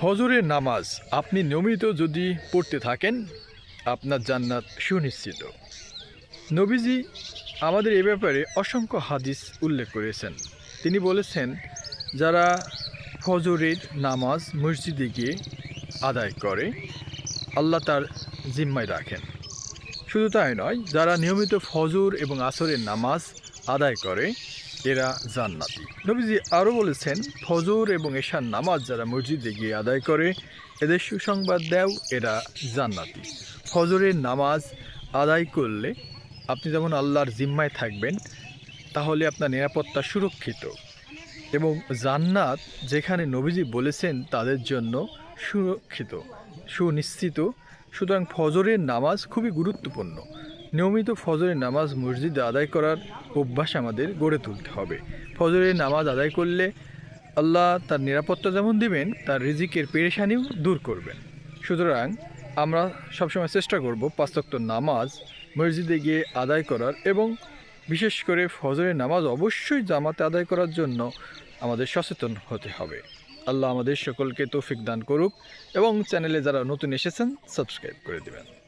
ফজরের নামাজ আপনি নিয়মিত যদি পড়তে থাকেন, আপনার জান্নাত সুনিশ্চিত। নবীজি আমাদের এ ব্যাপারে অসংখ্য হাদিস উল্লেখ করেছেন। তিনি বলেছেন, যারা ফজরের নামাজ মসজিদে গিয়ে আদায় করে, আল্লাহ তার জিম্মায় রাখেন। শুধু তাই নয়, যারা নিয়মিত ফজর এবং আসরের নামাজ আদায় করে এরা জান্নাতি। নবীজি আরও বলেছেন, ফজর এবং এশার নামাজ যারা মসজিদে গিয়ে আদায় করে, এদের সুসংবাদ দেও, এরা জান্নাতি। ফজরের নামাজ আদায় করলে আপনি যেমন আল্লাহর জিম্মায় থাকবেন, তাহলে আপনার নিরাপত্তা সুরক্ষিত। এবং জান্নাত যেখানে নবীজি বলেছেন তাদের জন্য সুরক্ষিত, সুনিশ্চিত। সুতরাং ফজরের নামাজ খুবই গুরুত্বপূর্ণ। নিয়মিত ফজরের নামাজ মসজিদে আদায় করার অভ্যাস আমাদের গড়ে তুলতে হবে। ফজরের নামাজ আদায় করলে আল্লাহ তার নিরাপত্তা যেমন দিবেন, তার রিজিকের পেরেশানিও দূর করবেন। সুতরাং আমরা সবসময় চেষ্টা করব পাঁচতক্ত নামাজ মসজিদে গিয়ে আদায় করার এবং বিশেষ করে ফজরের নামাজ অবশ্যই জামাতে আদায় করার জন্য আমাদের সচেতন হতে হবে। আল্লাহ আমাদের সকলকে তৌফিক দান করুক এবং চ্যানেলে যারা নতুন এসেছেন, সাবস্ক্রাইব করে দেবেন।